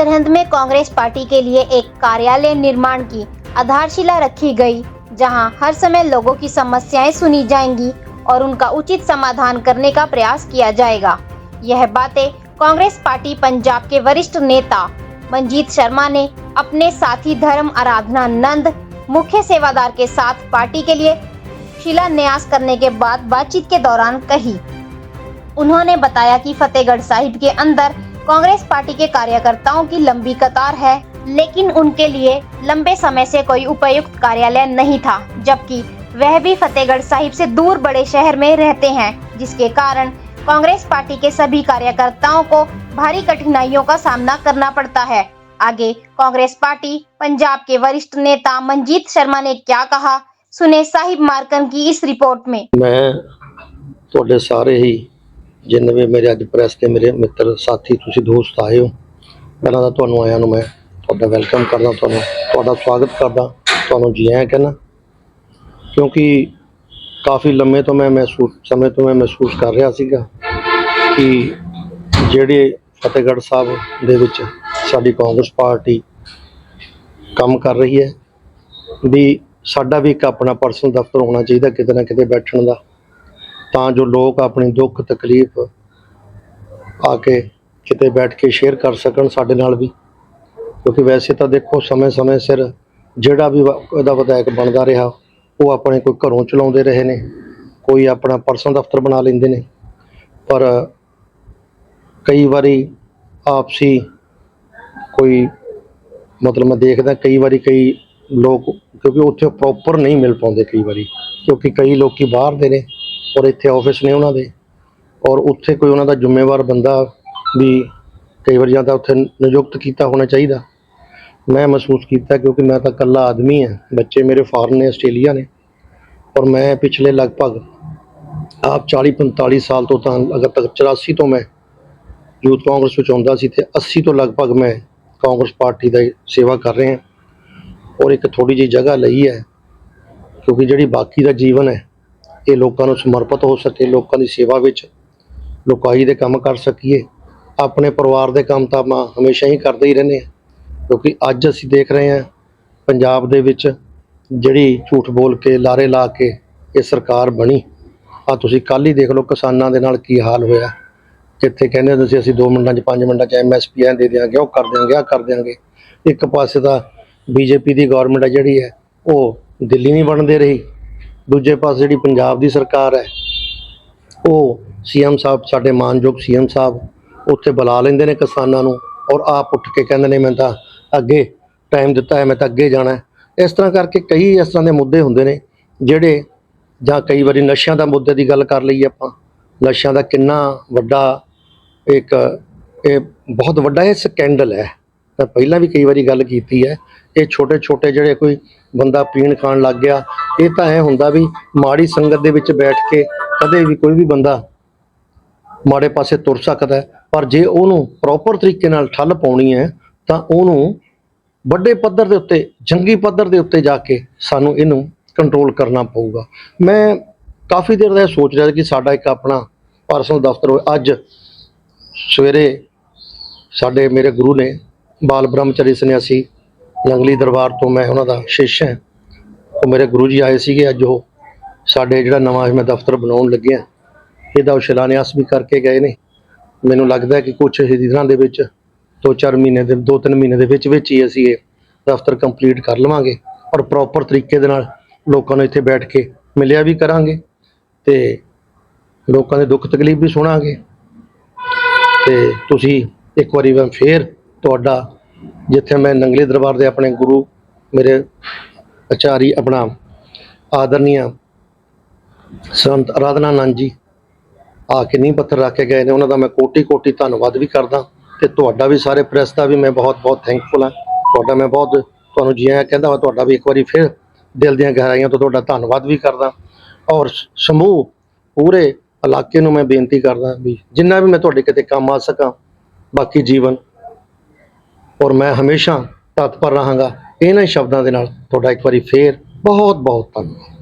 सरहिंद में कांग्रेस पार्टी के लिए एक कार्यालय निर्माण की आधारशिला रखी गई, जहाँ हर समय लोगों की समस्याएँ सुनी जाएँगी और उनका उचित समाधान करने का प्रयास किया जाएगा। यह बातें कांग्रेस पार्टी पंजाब के वरिष्ठ नेता मंजीत शर्मा ने अपने साथी धर्म आराधना नंद, मुख्य सेवादार के साथ पार्टी के लिए शिलान्यास करने के बाद बातचीत के दौरान कही। उन्होंने बताया कि फतेहगढ़ साहिब के अंदर कांग्रेस पार्टी के कार्यकर्ताओं की लंबी कतार है, लेकिन उनके लिए लंबे समय से कोई उपयुक्त कार्यालय नहीं था, जबकि वह भी फतेहगढ़ साहिब से दूर बड़े शहर में रहते हैं, जिसके कारण कांग्रेस पार्टी के सभी कार्यकर्ताओं को भारी कठिनाइयों का सामना करना पड़ता है। आगे, कांग्रेस पार्टी पंजाब के वरिष्ठ नेता मंजीत शर्मा ने क्या कहा? सुने साहिब मार्कन की इस रिपोर्ट में। मैं तो सारे ही ਜਿੰਨੇ ਵੀ ਮੇਰੇ ਅੱਜ ਪ੍ਰੈਸ ਤੇ ਮੇਰੇ ਮਿੱਤਰ, ਸਾਥੀ, ਤੁਸੀਂ ਦੋਸਤ ਆਏ ਹੋ, ਪਹਿਲਾਂ ਤਾਂ ਤੁਹਾਨੂੰ ਆਇਆਂ ਨੂੰ ਮੈਂ ਤੁਹਾਡਾ ਵੈਲਕਮ ਕਰਦਾ, ਤੁਹਾਨੂੰ, ਤੁਹਾਡਾ ਸਵਾਗਤ ਕਰਦਾ, ਤੁਹਾਨੂੰ ਜੀ ਆਇਆਂ ਕਹਿੰਦਾ ਕਿਉਂਕਿ ਕਾਫੀ ਲੰਮੇ ਤੋਂ ਮੈਂ ਮਹਿਸੂਸ, ਸਮੇਂ ਤੋਂ ਮੈਂ ਮਹਿਸੂਸ ਕਰ ਰਿਹਾ ਸੀਗਾ ਕਿ ਜਿਹੜੇ ਫਤਿਹਗੜ੍ਹ ਸਾਹਿਬ ਦੇ ਵਿੱਚ ਸਾਡੀ ਕਾਂਗਰਸ ਪਾਰਟੀ ਕੰਮ ਕਰ ਰਹੀ ਹੈ, ਵੀ ਸਾਡਾ ਵੀ ਇੱਕ ਆਪਣਾ ਪਰਸਨਲ ਦਫ਼ਤਰ ਹੋਣਾ ਚਾਹੀਦਾ, ਕਿਤੇ ਨਾ ਕਿਤੇ ਬੈਠਣ ਦਾ। ਤਾਂ ਜੋ ਲੋਕ ਆਪਣੀ ਦੁੱਖ, ਤਕਲੀਫ ਆ ਕੇ ਕਿਤੇ ਬੈਠ ਕੇ ਸ਼ੇਅਰ ਕਰ ਸਕਣ ਸਾਡੇ ਨਾਲ ਵੀ। ਕਿਉਂਕਿ ਵੈਸੇ ਤਾਂ ਦੇਖੋ, ਸਮੇਂ-ਸਮੇਂ ਸਿਰ ਜਿਹੜਾ ਵੀ ਇਹਦਾ ਵਿਧਾਇਕ ਬਣਦਾ ਰਿਹਾ, ਉਹ ਆਪਣੇ ਕੋਈ ਘਰੋਂ ਚਲਾਉਂਦੇ ਰਹੇ ਨੇ, ਕੋਈ ਆਪਣਾ ਪਰਸਨਲ ਦਫ਼ਤਰ ਬਣਾ ਲੈਂਦੇ ਨੇ। ਪਰ ਕਈ ਵਾਰੀ ਆਪਸੀ ਕੋਈ, ਮਤਲਬ ਮੈਂ ਦੇਖਦਾ ਕਈ ਵਾਰੀ ਕਈ ਲੋਕ, ਕਿਉਂਕਿ ਉੱਥੇ ਪ੍ਰੋਪਰ ਨਹੀਂ ਮਿਲ ਪਾਉਂਦੇ ਕਈ ਵਾਰੀ, ਕਿਉਂਕਿ ਕਈ ਲੋਕੀ ਬਾਹਰ ਦੇ ਨੇ। ਔਰ ਇੱਥੇ ਆਫਿਸ ਨੇ ਉਹਨਾਂ ਦੇ। ਔਰ ਉੱਥੇ ਕੋਈ ਉਹਨਾਂ ਦਾ ਜ਼ਿੰਮੇਵਾਰ ਬੰਦਾ ਵੀ ਕਈ ਵਾਰ ਜਾਂ ਤਾਂ ਉੱਥੇ ਨਿਯੁਕਤ ਕੀਤਾ ਹੋਣਾ ਚਾਹੀਦਾ। ਮੈਂ ਮਹਿਸੂਸ ਕੀਤਾ ਕਿਉਂਕਿ ਮੈਂ ਤਾਂ ਇਕੱਲਾ ਆਦਮੀ ਹਾਂ। ਬੱਚੇ ਮੇਰੇ ਫਾਰਨ ਨੇ, ਆਸਟ੍ਰੇਲੀਆ ਨੇ। ਔਰ ਮੈਂ ਪਿਛਲੇ ਲਗਭਗ ਆਪ 40 45 ਸਾਲ ਤੋਂ ਤਾਂ ਅਗਰ ਤੱਕ 84 ਤੋਂ ਮੈਂ ਯੂਥ ਕਾਂਗਰਸ ਵਿੱਚ ਆਉਂਦਾ ਸੀ ਤੇ 80 ਤੋਂ ਲਗਭਗ ਮੈਂ ਕਾਂਗਰਸ ਪਾਰਟੀ ਦਾ ਸੇਵਾ ਕਰ ਰਹੇ। ਹਾਂ ਔਰ ਇੱਕ ਥੋੜੀ ਜਿਹੀ ਜਗ੍ਹਾ ਲਈ ਹੈ ਕਿਉਂਕਿ ਜਿਹੜੀ ਬਾਕੀ ਦਾ ਜੀਵਨ ਹੈ ਇਹ ਲੋਕਾਂ ਨੂੰ ਸਮਰਪਿਤ ਹੋ ਸਕੇ, ਲੋਕਾਂ ਦੀ ਸੇਵਾ ਵਿੱਚ ਲੋਕਾਈ ਦੇ ਕੰਮ ਕਰ ਸਕੀਏ। ਆਪਣੇ ਪਰਿਵਾਰ ਦੇ ਕੰਮ ਤਾਂ ਆਪਾਂ ਹਮੇਸ਼ਾ ਹੀ ਕਰਦੇ ਹੀ ਰਹਿੰਦੇ ਹਾਂ, ਕਿਉਂਕਿ ਅੱਜ ਅਸੀਂ ਦੇਖ ਰਹੇ ਹਾਂ ਪੰਜਾਬ ਦੇ ਵਿੱਚ ਜਿਹੜੀ ਝੂਠ ਬੋਲ ਕੇ ਲਾਰੇ ਲਾ ਕੇ ਇਹ ਸਰਕਾਰ ਬਣੀ। ਆ ਤੁਸੀਂ ਕੱਲ ਹੀ ਦੇਖ ਲਓ ਕਿਸਾਨਾਂ ਦੇ ਨਾਲ ਕੀ ਹਾਲ ਹੋਇਆ। ਜਿੱਥੇ ਕਹਿੰਦੇ ਹੁੰਦੇ ਸੀ, ਅਸੀਂ 2 ਮਿੰਟਾਂ 'ਚ 5 ਮਿੰਟਾਂ 'ਚ ਐਮਐਸਪੀ ਐ ਦੇ ਦਿਆਂਗੇ, ਉਹ ਕਰ ਦਿਆਂਗੇ ਆ ਕਰ ਦਿਆਂਗੇ। ਇੱਕ ਪਾਸੇ ਤਾਂ ਬੀਜੇਪੀ ਦੀ ਗਵਰਨਮੈਂਟ ਹੈ ਜਿਹੜੀ ਹੈ, ਉਹ ਦਿੱਲੀ ਨਹੀਂ ਬਣਦੇ ਰਹੀ। ਦੂਜੇ ਪਾਸੇ ਜਿਹੜੀ ਪੰਜਾਬ ਦੀ ਸਰਕਾਰ ਹੈ, ਉਹ ਸੀਐਮ ਸਾਹਿਬ, ਸਾਡੇ ਮਾਨਯੋਗ ਸੀਐਮ ਸਾਹਿਬ ਉੱਥੇ ਬੁਲਾ ਲੈਂਦੇ ਨੇ ਕਿਸਾਨਾਂ ਨੂੰ ਔਰ ਆਪ ਉੱਠ ਕੇ ਕਹਿੰਦੇ ਨੇ, ਮੈਂ ਤਾਂ ਅੱਗੇ ਟਾਈਮ ਦਿੱਤਾ ਹੈ, ਮੈਂ ਤਾਂ ਅੱਗੇ ਜਾਣਾ ਹੈ। ਇਸ ਤਰ੍ਹਾਂ ਕਰਕੇ ਕਈ ਇਸ ਤਰ੍ਹਾਂ ਦੇ ਮੁੱਦੇ ਹੁੰਦੇ ਨੇ, ਜਿਹੜੇ ਜਾਂ ਕਈ ਵਾਰੀ ਨਸ਼ਿਆਂ ਦਾ ਮੁੱਦੇ ਦੀ ਗੱਲ ਕਰ ਲਈਏ ਆਪਾਂ। ਨਸ਼ਿਆਂ ਦਾ ਕਿੰਨਾ ਵੱਡਾ ਇੱਕ, ਇਹ ਬਹੁਤ ਵੱਡਾ ਇਹ ਸਕੈਂਡਲ ਹੈ। ਮੈਂ ਪਹਿਲਾਂ ਵੀ ਕਈ ਵਾਰੀ ਗੱਲ ਕੀਤੀ ਹੈ, ਇਹ ਛੋਟੇ ਛੋਟੇ ਜਿਹੜੇ ਕੋਈ ਬੰਦਾ ਪੀਣ ਖਾਣ ਲੱਗ ਗਿਆ, ਇਹ ਤਾਂ ਐ ਹੁੰਦਾ ਵੀ ਮਾੜੀ ਸੰਗਤ ਦੇ ਵਿੱਚ ਬੈਠ ਕੇ ਕਦੇ ਵੀ ਕੋਈ ਵੀ ਬੰਦਾ ਮਾੜੇ ਪਾਸੇ ਤੁਰ ਸਕਦਾ ਪਰ ਜੇ ਉਹਨੂੰ ਪ੍ਰੋਪਰ ਤਰੀਕੇ ਨਾਲ ਠੱਲ ਪਾਉਣੀ ਹੈ, ਤਾਂ ਉਹਨੂੰ ਵੱਡੇ ਪੱਧਰ ਦੇ ਉੱਤੇ, ਜੰਗੀ ਪੱਧਰ ਦੇ ਉੱਤੇ ਜਾ ਕੇ ਸਾਨੂੰ ਇਹਨੂੰ ਕੰਟਰੋਲ ਕਰਨਾ ਪਊਗਾ। ਮੈਂ ਕਾਫੀ ਦੇਰ ਦਾ ਇਹ ਸੋਚ ਰਿਹਾ ਕਿ ਸਾਡਾ ਇੱਕ ਆਪਣਾ ਪਰਸਨਲ ਦਫ਼ਤਰ ਹੋਵੇ। ਅੱਜ ਸਵੇਰੇ ਸਾਡੇ ਮੇਰੇ ਗੁਰੂ ਨੇ ਬਾਲ ਬ੍ਰਹਮਚਰੀ ਸੰਨਿਆਸੀ ਲੰਗਲੀ ਦਰਬਾਰ ਤੋਂ ਮੈਂ ਉਹਨਾਂ ਦਾ ਸ਼ਿਸ਼ ਹਾਂ। ਉਹ ਮੇਰੇ ਗੁਰੂ ਜੀ ਆਏ ਸੀਗੇ, ਅੱਜ ਉਹ ਸਾਡੇ ਜਿਹੜਾ ਨਵਾਂ ਮੈਂ ਦਫ਼ਤਰ ਬਣਾਉਣ ਲੱਗਿਆ ਇਹਦਾ ਉਹ ਸ਼ਿਲਾਨਿਆਸ ਵੀ ਕਰਕੇ ਗਏ ਨੇ। ਮੈਨੂੰ ਲੱਗਦਾ ਹੈ ਕਿ ਕੁਝ ਹੀ ਦਿਨਾਂ ਦੇ ਵਿੱਚ, ਦੋ ਚਾਰ ਮਹੀਨੇ ਦੇ, ਦੋ ਤਿੰਨ ਮਹੀਨੇ ਦੇ ਵਿੱਚ ਵਿੱਚ ਹੀ ਅਸੀਂ ਇਹ ਦਫ਼ਤਰ ਕੰਪਲੀਟ ਕਰ ਲਵਾਂਗੇ ਔਰ ਪ੍ਰੋਪਰ ਤਰੀਕੇ ਦੇ ਨਾਲ ਲੋਕਾਂ ਨੂੰ ਇੱਥੇ ਬੈਠ ਕੇ ਮਿਲਿਆ ਵੀ ਕਰਾਂਗੇ ਤੇ ਲੋਕਾਂ ਦੇ ਦੁੱਖ ਤਕਲੀਫ ਵੀ ਸੁਣਾਂਗੇ। ਤੇ ਤੁਸੀਂ ਇੱਕ ਵਾਰੀ ਮੈਂ ਫੇਰ ਤੁਹਾਡਾ ਜਿੱਥੇ ਮੈਂ ਨੰਗਲੇ ਦਰਬਾਰ ਦੇ ਆਪਣੇ ਗੁਰੂ, ਮੇਰੇ ਆਚਾਰੀ ਆਪਣਾ ਆਦਰਨੀਆ ਸੰਤ ਅਰਾਧਨਾ ਨੰਦ ਜੀ ਆ ਕੇ ਨੀਂਹ ਪੱਥਰ ਰੱਖ ਕੇ ਗਏ ਨੇ। ਉਹਨਾਂ ਦਾ ਮੈਂ ਕੋਟੀ ਕੋਟੀ ਧੰਨਵਾਦ ਵੀ ਕਰਦਾ ਤੇ ਤੁਹਾਡਾ ਵੀ ਸਾਰੇ ਪ੍ਰੈਸ ਦਾ ਵੀ ਮੈਂ ਬਹੁਤ ਬਹੁਤ ਥੈਂਕਫੁਲ ਹਾਂ। ਤੁਹਾਡਾ ਮੈਂ ਬਹੁਤ, ਤੁਹਾਨੂੰ ਜੀ ਆਇਆਂ ਕਹਿੰਦਾ ਵਾ, ਤੁਹਾਡਾ ਵੀ ਇੱਕ ਵਾਰੀ ਫਿਰ ਦਿਲ ਦੀਆਂ ਗਹਿਰਾਈਆਂ ਤੋਂ ਤੁਹਾਡਾ ਧੰਨਵਾਦ ਵੀ ਕਰਦਾ। ਔਰ ਸਮੂਹ ਪੂਰੇ ਇਲਾਕੇ ਨੂੰ ਮੈਂ ਬੇਨਤੀ ਕਰਦਾ ਵੀ ਜਿੰਨਾ ਵੀ ਮੈਂ ਤੁਹਾਡੇ ਕਿਤੇ ਕੰਮ ਆ ਸਕਾਂ, ਬਾਕੀ ਜੀਵਨ ਔਰ ਮੈਂ ਹਮੇਸ਼ਾ ਤਤਪਰ ਰਹਾਂਗਾ ਇਹਨਾਂ ਸ਼ਬਦਾਂ ਦੇ ਨਾਲ। ਤੁਹਾਡਾ ਇੱਕ ਵਾਰੀ ਫੇਰ ਬਹੁਤ ਬਹੁਤ ਧੰਨਵਾਦ।